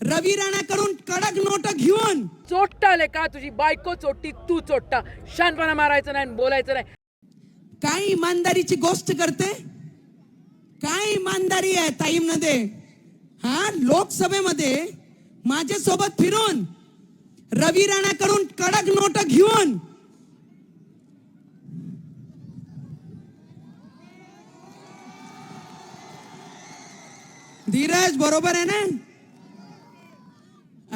रवी राणाकडून कडक नोट घेऊन. चोट्टाले का तुझी बायको चोट्टी तू चोट्टा. शानपणा मारायचं नाही आणि बोलायचं नाही. काय इमानदारीची गोष्ट करते? काय इमानदारी आहे ताईमध्ये? हा लोकसभेमध्ये माझ्यासोबत फिरून रवी राणाकडून कडक नोट घेऊन. धीरज बरोबर आहे ना?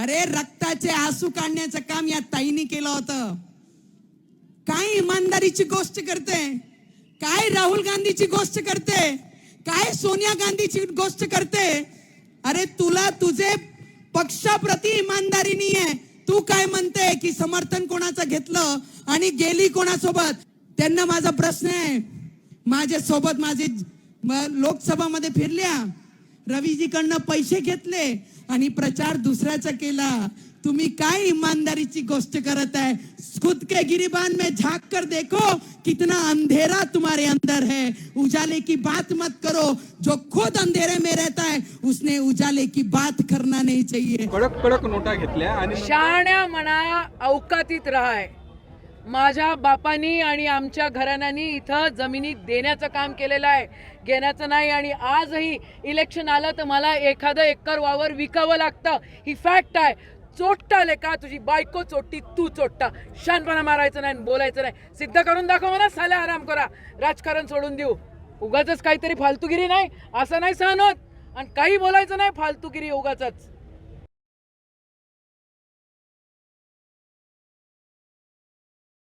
अरे रक्ताचे आसू काढण्याचं काम या ताईने केलं होतं. काय इमानदारीची गोष्ट करते? काय राहुल गांधीची गोष्ट करते? काय सोनिया गांधीची गोष्ट करते? अरे तुला तुझे पक्षाप्रती इमानदारी नाही आहे तू काय म्हणते की समर्थन कोणाचं घेतलं आणि गेली कोणासोबत? त्यांना माझा प्रश्न आहे. माझ्या सोबत माझे लोकसभामध्ये फिरल्या. रवीजीकडनं पैसे घेतले आणि प्रचार दुसऱ्याचा केला. तुम्ही काय इमानदारीची गोष्ट करत आहे? खुद के गिरिबान में झांक कर देखो कितना अंधेरा तुम्हारे अंदर है। उजाले की बात मत करो जो खुद अंधेरे में रहता है उसने उजाले की बात करना नहीं चाहिए। कडक कडक नोटा घेतल्या आणि शाण्या म्हणा अवकातीत राहाय. माझ्या बापानी आणि आमच्या घराण्यांनी इथं जमिनी देण्याचं काम केलेलं आहे. घेण्याचं नाही आणि आजही इलेक्शन आलं तर मला एखादं एकर वावर विकावं लागतं. ही फॅक्ट आहे. चोट्टाले का तुझी बायको चोट्टी तू चोट्टा? शानपणा मारायचं नाही आणि बोलायचं नाही. सिद्ध करून दाखव मला साल्या आराम करा. राजकारण सोडून देऊ. उगाच काहीतरी फालतूगिरी नाही? असं नाही सहन होत. आणि काही बोलायचं नाही फालतूगिरी उगाच